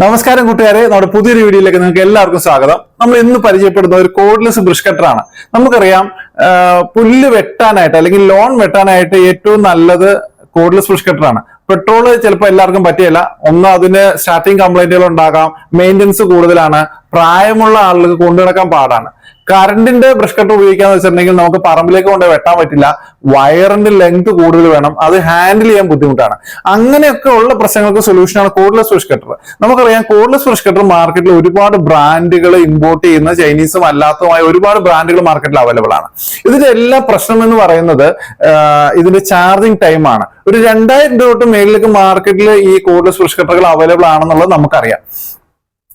നമസ്കാരം കൂട്ടുകാരെ. നമ്മുടെ പുതിയൊരു വീഡിയോയിലേക്ക് നിങ്ങൾക്ക് എല്ലാവർക്കും സ്വാഗതം. നമ്മൾ ഇന്ന് പരിചയപ്പെടുന്ന ഒരു കോഡ്ലെസ് ബ്രിഷ് കട്ടറാണ് നമുക്കറിയാം പുല്ല് വെട്ടാനായിട്ട് അല്ലെങ്കിൽ ലോൺ വെട്ടാനായിട്ട് ഏറ്റവും നല്ലത് കോഡ്ലെസ് ബ്രിഷ് കട്ടറാണ് പെട്രോൾ ചിലപ്പോൾ എല്ലാവർക്കും പറ്റിയല്ല. ഒന്ന് അതിന് സ്റ്റാർട്ടിങ് കംപ്ലൈന്റുകൾ ഉണ്ടാകാം. മെയിന്റനൻസ് കൂടുതലാണ്. പ്രായമുള്ള ആളുകൾക്ക് കൊണ്ടുനടക്കാൻ പാടാണ്. കറണ്ടിന്റെ ബ്രഷ് കട്ടർ ഉപയോഗിക്കാന്ന് വെച്ചിട്ടുണ്ടെങ്കിൽ നമുക്ക് പറമ്പിലേക്ക് കൊണ്ട് വെട്ടാൻ പറ്റില്ല. വയറിന്റെ ലെങ്ത് കൂടുതൽ വേണം. അത് ഹാൻഡിൽ ചെയ്യാൻ ബുദ്ധിമുട്ടാണ്. അങ്ങനെയൊക്കെ ഉള്ള പ്രശ്നങ്ങൾക്ക് സൊല്യൂഷനാണ് കോഡ്ലെസ് ബ്രഷ് കട്ടർ നമുക്കറിയാം കോഡ്ലെസ് ബ്രഷ് കട്ടർ മാർക്കറ്റിൽ ഒരുപാട് ബ്രാൻഡുകൾ ഇമ്പോർട്ട് ചെയ്യുന്ന ചൈനീസും അല്ലാത്തതുമായ ഒരുപാട് ബ്രാൻഡുകൾ മാർക്കറ്റിൽ അവൈലബിൾ ആണ്. ഇതിന്റെ എല്ലാ പ്രശ്നം എന്ന് പറയുന്നത് ഇതിന്റെ ചാർജിങ് ടൈം ആണ്. ഒരു രണ്ടായിരം രൂപ തൊട്ട് മേളിലേക്ക് മാർക്കറ്റിൽ ഈ കോഡ്ലെസ് ബ്രഷ് കട്ടറുകൾ അവൈലബിൾ ആണെന്നുള്ളത് നമുക്കറിയാം.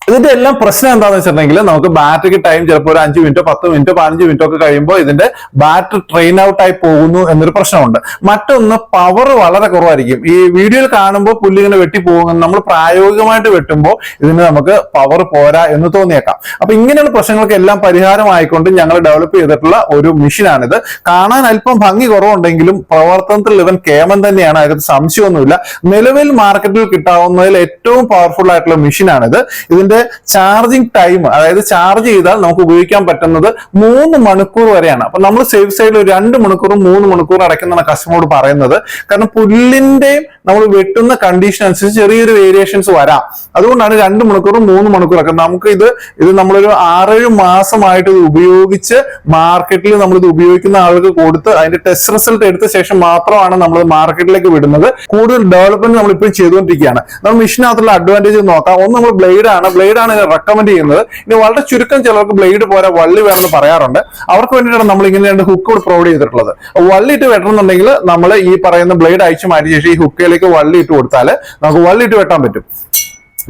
ഇതിന്റെ എല്ലാം പ്രശ്നം എന്താണെന്ന് വെച്ചിട്ടുണ്ടെങ്കിൽ നമുക്ക് ബാറ്ററിക്ക് ടൈം ചിലപ്പോൾ ഒരു അഞ്ച് മിനിറ്റോ പത്ത് മിനിറ്റോ പതിനഞ്ച് മിനിറ്റോ ഒക്കെ കഴിയുമ്പോൾ ഇതിന്റെ ബാറ്ററി ട്രെയിൻ ഔട്ട് ആയി പോകുന്നു എന്നൊരു പ്രശ്നമുണ്ട്. മറ്റൊന്ന് പവർ വളരെ കുറവായിരിക്കും. ഈ വീഡിയോയിൽ കാണുമ്പോൾ പുല്ലിങ്ങനെ വെട്ടി പോകുന്നു. നമ്മൾ പ്രായോഗികമായിട്ട് വെട്ടുമ്പോൾ ഇതിന് നമുക്ക് പവർ പോരാ എന്ന് തോന്നിയേക്കാം. അപ്പൊ ഇങ്ങനെയുള്ള പ്രശ്നങ്ങൾക്ക് എല്ലാം പരിഹാരമായിക്കൊണ്ട് ഞങ്ങൾ ഡെവലപ്പ് ചെയ്തിട്ടുള്ള ഒരു മെഷീനാണിത് കാണാൻ അല്പം ഭംഗി കുറവുണ്ടെങ്കിലും പ്രവർത്തനത്തിൽ ഇവൻ കേമൻ തന്നെയാണ്. അതിനകത്ത് സംശയമൊന്നുമില്ല. നിലവിൽ മാർക്കറ്റിൽ കിട്ടാവുന്നതിൽ ഏറ്റവും പവർഫുൾ ആയിട്ടുള്ള മെഷീനാണിത് ഇതിന്റെ ചാർജിങ് ടൈം അതായത് ചാർജ് ചെയ്താൽ നമുക്ക് ഉപയോഗിക്കാൻ പറ്റുന്നത് മൂന്ന് മണിക്കൂർ വരെയാണ്. അപ്പൊ നമ്മൾ സേഫ് സൈഡിൽ രണ്ട് മണിക്കൂറും മൂന്ന് മണിക്കൂർ അടയ്ക്കുന്നതാണ് കസ്റ്റമറോട് പറയുന്നത്. കാരണം പുല്ലിന്റെയും നമ്മൾ വെട്ടുന്ന കണ്ടീഷൻ അനുസരിച്ച് ചെറിയൊരു വേരിയേഷൻസ് വരാം. അതുകൊണ്ടാണ് രണ്ട് മണിക്കൂറും മൂന്ന് മണിക്കൂറൊക്കെ നമുക്ക് ഇത് ഇത് നമ്മളൊരു ആറേഴ് മാസമായിട്ട് ഇത് ഉപയോഗിച്ച് മാർക്കറ്റിൽ നമ്മൾ ഇത് ഉപയോഗിക്കുന്ന ആൾക്ക് കൊടുത്ത് അതിന്റെ ടെസ്റ്റ് റിസൾട്ട് എടുത്ത ശേഷം മാത്രമാണ് നമ്മൾ മാർക്കറ്റിലേക്ക് വിടുന്നത്. കൂടുതൽ ഡെവലപ്മെന്റ് നമ്മൾ ഇപ്പോഴും ചെയ്തുകൊണ്ടിരിക്കുകയാണ്. നമ്മൾ മെഷീനകത്തുള്ള അഡ്വാന്റേജ് നോക്കാം. ഒന്ന് നമ്മൾ ബ്ലേഡ് ആണ്. ബ്ലേഡ് ആണ് റെക്കമെൻഡ് ചെയ്യുന്നത്. ഇനി വളരെ ചുരുക്കം ചിലർക്ക് ബ്ലേഡ് പോരാ വള്ളി വേണമെന്ന് പറയാറുണ്ട്. അവർക്ക് വേണ്ടിയിട്ടാണ് നമ്മൾ ഇങ്ങനെ രണ്ട് ഹുക്ക് പ്രൊവൈഡ് ചെയ്തിട്ടുള്ളത്. വള്ളി ഇട്ട് വെട്ടണമെന്നുണ്ടെങ്കിൽ നമ്മൾ ഈ പറയുന്ന ബ്ലേഡ് അയച്ചു മാറ്റിയ ശേഷം ഈ ഹുക്കിലേക്ക് വള്ളി ഇട്ട് കൊടുത്താൽ നമുക്ക് വള്ളി ഇട്ട് വെട്ടാൻ പറ്റും.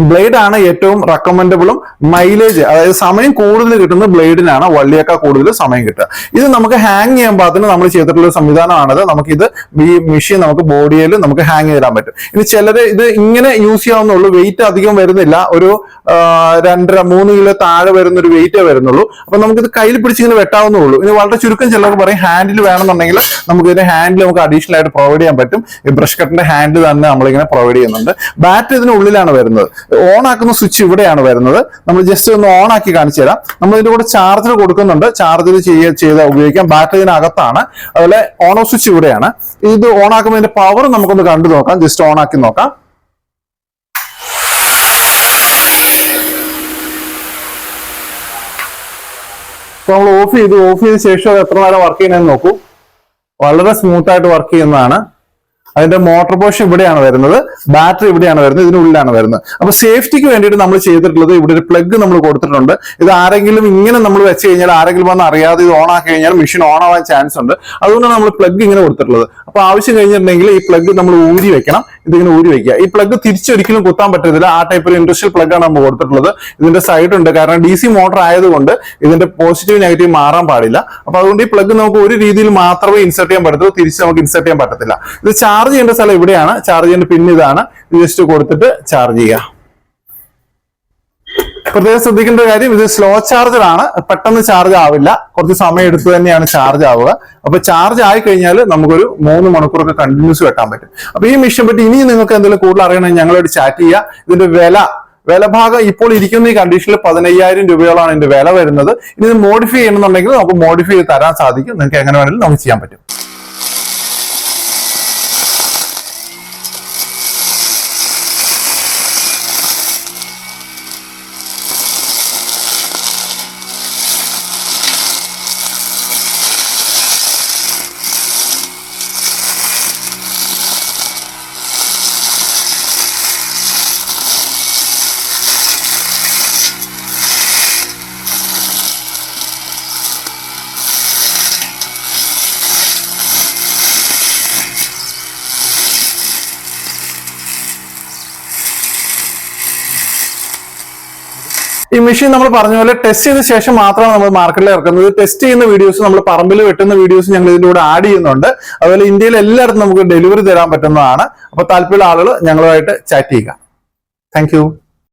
ബ്ലേഡ് ആണ് ഏറ്റവും റെക്കമെൻഡബിളും മൈലേജ് അതായത് സമയം കൂടുതൽ കിട്ടുന്ന ബ്ലേഡിനാണ് വള്ളിയേക്കാൾ കൂടുതൽ സമയം കിട്ടുക. ഇത് നമുക്ക് ഹാങ് ചെയ്യാൻ പാകത്തിന് നമ്മൾ ചെയ്തിട്ടുള്ള സംവിധാനമാണത്. നമുക്ക് ഇത് ഈ മെഷീൻ നമുക്ക് ബോഡിയിൽ നമുക്ക് ഹാങ് ചെയ്യാൻ പറ്റും. ഇനി ചിലര് ഇത് ഇങ്ങനെ യൂസ് ചെയ്യാവുന്നുള്ളൂ വെയിറ്റ് അധികം വരുന്നില്ല. ഒരു രണ്ടര മൂന്ന് കിലോ താഴെ വരുന്ന ഒരു വെയിറ്റേ വരുന്നുള്ളൂ. അപ്പൊ നമുക്കിത് കയ്യിൽ പിടിച്ചിങ്ങനെ വെട്ടാവുന്നുള്ളൂ ഇനി വളരെ ചുരുക്കം ചിലർക്ക് പറയും ഹാൻഡിൽ വേണമെന്നുണ്ടെങ്കിൽ നമുക്ക് ഇതിന്റെ ഹാൻഡിൽ നമുക്ക് അഡീഷണൽ ആയിട്ട് പ്രൊവൈഡ് ചെയ്യാൻ പറ്റും. ഈ ബ്രഷ് കട്ടിന്റെ ഹാൻഡിൽ തന്നെ നമ്മളിങ്ങനെ പ്രൊവൈഡ് ചെയ്യുന്നുണ്ട്. ബാറ്ററി ഇതിന് ഉള്ളിലാണ് വരുന്നത്. ഓൺ ആക്കുന്ന സ്വിച്ച് ഇവിടെയാണ് വരുന്നത്. നമ്മൾ ജസ്റ്റ് ഒന്ന് ഓൺ ആക്കി കാണിച്ചു തരാം. നമ്മൾ ഇതിന്റെ കൂടെ ചാർജർ കൊടുക്കുന്നുണ്ട്. ചാർജർ ചെയ്യ ചെയ്ത് ഉപയോഗിക്കാം. ബാറ്ററി ഇതിനകത്താണ്. അതുപോലെ ഓൺ ഓഫ് സ്വിച്ച് ഇവിടെയാണ്. ഇത് ഓൺ ആക്കുന്നതിന്റെ പവർ നമുക്കൊന്ന് കണ്ടു നോക്കാം. ജസ്റ്റ് ഓൺ ആക്കി നോക്കാം. ഇപ്പൊ നമ്മൾ ഓഫ് ചെയ്തു. ഓഫ് ചെയ്ത ശേഷം അത് എത്ര നേരം വർക്ക് ചെയ്യുന്നതെന്ന് നോക്കൂ. വളരെ സ്മൂത്ത് ആയിട്ട് വർക്ക് ചെയ്യുന്നതാണ്. അതിന്റെ മോട്ടോർ പോർഷൻ ഇവിടെയാണ് വരുന്നത് ബാറ്ററി ഇവിടെയാണ് വരുന്നത് ഇതിനുള്ളിലാണ് വരുന്നത്. അപ്പൊ സേഫ്റ്റിക്ക് വേണ്ടിയിട്ട് നമ്മൾ ചെയ്തിട്ടുള്ളത് ഇവിടെ ഒരു പ്ലഗ് നമ്മൾ കൊടുത്തിട്ടുണ്ട്. ഇത് ആരെങ്കിലും ഇങ്ങനെ നമ്മൾ വെച്ച് കഴിഞ്ഞാൽ ആരെങ്കിലും വന്ന് അറിയാതെ ഇത് ഓൺ ആക്കി കഴിഞ്ഞാൽ മെഷീൻ ഓൺ ആവാൻ ചാൻസ് ഉണ്ട്. അതുകൊണ്ടാണ് നമ്മൾ പ്ലഗ് ഇങ്ങനെ കൊടുത്തിട്ടുള്ളത്. അപ്പൊ ആവശ്യം കഴിഞ്ഞിട്ടുണ്ടെങ്കിൽ ഈ പ്ലഗ് നമ്മൾ ഊരി വെക്കണം. ഇതിങ്ങനെ ഊരി വെക്കുക. ഈ പ്ലഗ് തിരിച്ചൊരിക്കലും കുത്താൻ പറ്റത്തില്ല. ആ ടൈപ്പ് ഒരു ഇൻഡസ്ട്രിയൽ പ്ലഗ് ആണ് നമ്മൾ കൊടുത്തിട്ടുള്ളത്. ഇതിന്റെ സൈഡ് ഉണ്ട്. കാരണം ഡി സി മോട്ടർ ആയതുകൊണ്ട് ഇതിന്റെ പോസിറ്റീവ് നെഗറ്റീവ് മാറാൻ പാടില്ല. അപ്പൊ അതുകൊണ്ട് ഈ പ്ലഗ് നമുക്ക് ഒരു രീതിയിൽ മാത്രമേ ഇൻസെർട്ട് ചെയ്യാൻ പറ്റത്തുള്ളൂ. തിരിച്ച് നമുക്ക് ഇൻസെർട്ട് ചെയ്യാൻ പറ്റത്തില്ല. ഇത് ചാർജ് ചെയ്യേണ്ട സ്ഥലം ഇവിടെയാണ്. ചാർജ് ചെയ്യേണ്ട പിൻ ഇതാണ്. ഇത് ജസ്റ്റ് കൊടുത്തിട്ട് ചാർജ് ചെയ്യുക. പ്രത്യേകം ശ്രദ്ധിക്കേണ്ട ഒരു കാര്യം ഇത് സ്ലോ ചാർജർ ആണ്. പെട്ടെന്ന് ചാർജ് ആവില്ല. കുറച്ച് സമയം എടുത്ത് തന്നെയാണ് ചാർജ് ആവുക. അപ്പൊ ചാർജ് ആയി കഴിഞ്ഞാൽ നമുക്കൊരു മൂന്ന് മണിക്കൂറൊക്കെ കണ്ടിന്യൂസ് വെക്കാൻ പറ്റും. അപ്പൊ ഈ മെഷീൻ പറ്റി ഇനി നിങ്ങൾക്ക് എന്തെങ്കിലും കൂടുതൽ അറിയണമെങ്കിൽ ഞങ്ങളോട് ചാറ്റ് ചെയ്യുക. ഇതിന്റെ വില വിലഭാഗം ഇപ്പോൾ ഇരിക്കുന്ന ഈ കണ്ടീഷനിൽ പതിനയ്യായിരം രൂപയോളാണ് ഇതിന്റെ വില വരുന്നത്. ഇനി ഇത് മോഡിഫൈ ചെയ്യണമെന്നുണ്ടെങ്കിൽ നമുക്ക് മോഡിഫൈ ചെയ്ത് തരാൻ സാധിക്കും. നിങ്ങൾക്ക് എങ്ങനെ വേണമെങ്കിലും നമുക്ക് ചെയ്യാൻ പറ്റും. ഈ മെഷീൻ നമ്മൾ പറഞ്ഞ പോലെ ടെസ്റ്റ് ചെയ്ത ശേഷം മാത്രമാണ് നമ്മൾ മാർക്കറ്റിൽ ഇറക്കുന്നത്. ടെസ്റ്റ് ചെയ്യുന്ന വീഡിയോസ് നമ്മൾ പറമ്പിൽ വെട്ടുന്ന വീഡിയോസ് ഞങ്ങൾ ഇതിലൂടെ ആഡ് ചെയ്യുന്നുണ്ട്. അതുപോലെ ഇന്ത്യയിൽ എല്ലായിടത്തും നമുക്ക് ഡെലിവറി തരാൻ പറ്റുന്നതാണ്. അപ്പൊ താല്പര്യമുള്ള ആളുകൾ ഞങ്ങളുമായിട്ട് ചാറ്റ് ചെയ്യുക. താങ്ക്